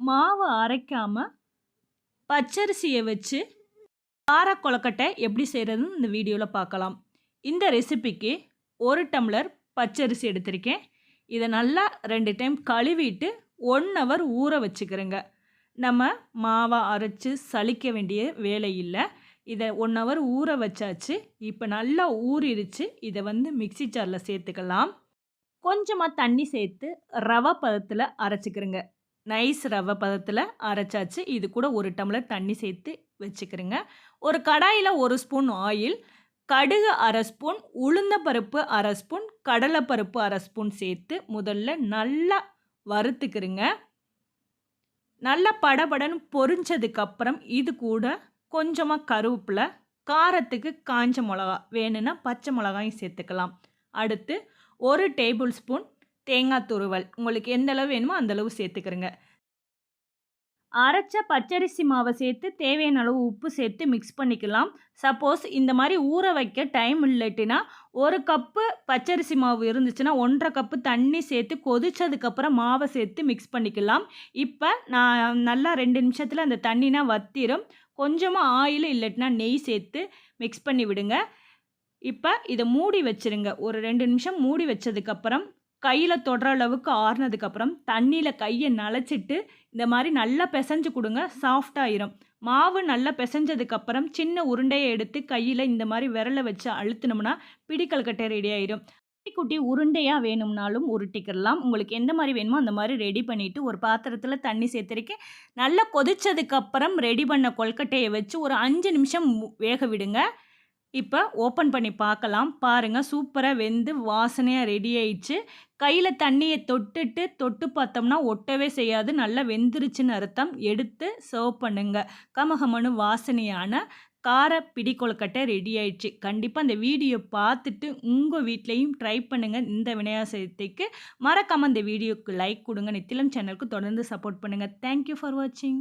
மாவு அரைக்காமல் பச்சரிசியை வச்சு கார கொலக்கட்டை எப்படி செய்கிறதுன்னு இந்த வீடியோவில் பார்க்கலாம். இந்த ரெசிபிக்கு ஒரு டம்ளர் பச்சரிசி எடுத்திருக்கேன். இதை நல்லா ரெண்டு டைம் கழுவிட்டு ஒன் ஹவர் ஊற வச்சுக்கிறேங்க. நம்ம மாவை அரைச்சி சலிக்க வேண்டிய வேலை இல்லை. இதை ஒன் ஹவர் ஊற வச்சாச்சு. இப்போ நல்லா ஊறிடுச்சு இதை வந்து மிக்சி ஜாரில் சேர்த்துக்கலாம். கொஞ்சமாக தண்ணி சேர்த்து ரவை பதத்தில் அரைச்சிக்கிறேங்க. நைஸ் ரவை பதத்தில் அரைச்சாச்சு. இது கூட ஒரு டம்ளர் தண்ணி சேர்த்து வச்சுக்கிறேங்க. ஒரு கடாயில் ஒரு ஸ்பூன் ஆயில் கடுகு அரை ஸ்பூன் உளுந்தப்பருப்பு அரை ஸ்பூன் கடலைப்பருப்பு அரை ஸ்பூன் சேர்த்து முதல்ல நல்லா வறுத்துக்கிறேங்க. நல்லா படபடன்னு பொரிஞ்சதுக்கப்புறம் இது கூட கொஞ்சமாக கருவேப்பிலை காரத்துக்கு காஞ்ச மிளகா வேணும்னா பச்சை மிளகாயும் சேர்த்துக்கலாம். அடுத்து ஒரு டேபிள் ஸ்பூன் தேங்காய் துருவல். உங்களுக்கு எந்த அளவு வேணுமோ அந்தளவு சேர்த்துக்கிறங்க. அரைச்ச பச்சரிசி மாவை சேர்த்து தேவையான அளவு உப்பு சேர்த்து மிக்ஸ் பண்ணிக்கலாம். சப்போஸ் இந்த மாதிரி ஊற வைக்க டைம் இல்லட்டினா ஒரு கப்பு பச்சரிசி மாவு இருந்துச்சுன்னா ஒன்றரை கப்பு தண்ணி சேர்த்து கொதிச்சதுக்கப்புறம் மாவை சேர்த்து மிக்ஸ் பண்ணிக்கலாம். இப்போ நான் நல்லா ரெண்டு நிமிஷத்தில் அந்த தண்ணினா வத்திரும். கொஞ்சமாக ஆயில் இல்லட்டினா நெய் சேர்த்து மிக்ஸ் பண்ணி விடுங்க இப்போ இதை மூடி வச்சுருங்க. ஒரு ரெண்டு நிமிஷம் மூடி வச்சதுக்கப்புறம் கையில் தொடுற அளவுக்கு ஆறுனதுக்கப்புறம் தண்ணியில் கையை நனைச்சிட்டு இந்த மாதிரி நல்லா பிசைஞ்சு கொடுங்க சாஃப்டாயிரும் மாவு நல்லா பிசைஞ்சதுக்கப்புறம் சின்ன உருண்டையை எடுத்து கையில் இந்த மாதிரி விரலை வச்சு அழுத்தினோம்னா பிடிக்கல்கட்டை ரெடி ஆயிரும். குட்டி குட்டி உருண்டையாக வேணும்னாலும் உருட்டிக்கிடலாம். உங்களுக்கு எந்த மாதிரி வேணுமோ அந்த மாதிரி ரெடி பண்ணிவிட்டு ஒரு பாத்திரத்தில் தண்ணி சேர்த்துருக்கேன். நல்லா கொதிச்சதுக்கப்புறம் ரெடி பண்ண கொல்கட்டையை வச்சு ஒரு அஞ்சு நிமிஷம் வேக விடுங்க. இப்போ ஓப்பன் பண்ணி பார்க்கலாம். பாருங்கள் சூப்பராக வெந்து வாசனையாக ரெடி ஆயிடுச்சு. கையில் தண்ணியை தொட்டுட்டு தொட்டு பார்த்தோம்னா ஒட்டவே செய்யாது. நல்லா வெந்துருச்சுன்னு அர்த்தம். எடுத்து சர்வ் பண்ணுங்கள் கமகமனு வாசனையான கார பிடி கொழுக்கட்டை ரெடி ஆயிடுச்சு. கண்டிப்பாக அந்த வீடியோ பார்த்துட்டு உங்கள் வீட்லேயும் ட்ரை பண்ணுங்கள் இந்த விநாயகத்துக்கு மறக்காமல் இந்த வீடியோக்கு லைக் கொடுங்க. நித்திலம் சேனலுக்கு தொடர்ந்து சப்போர்ட் பண்ணுங்கள் தேங்க்யூ ஃபார் வாட்சிங்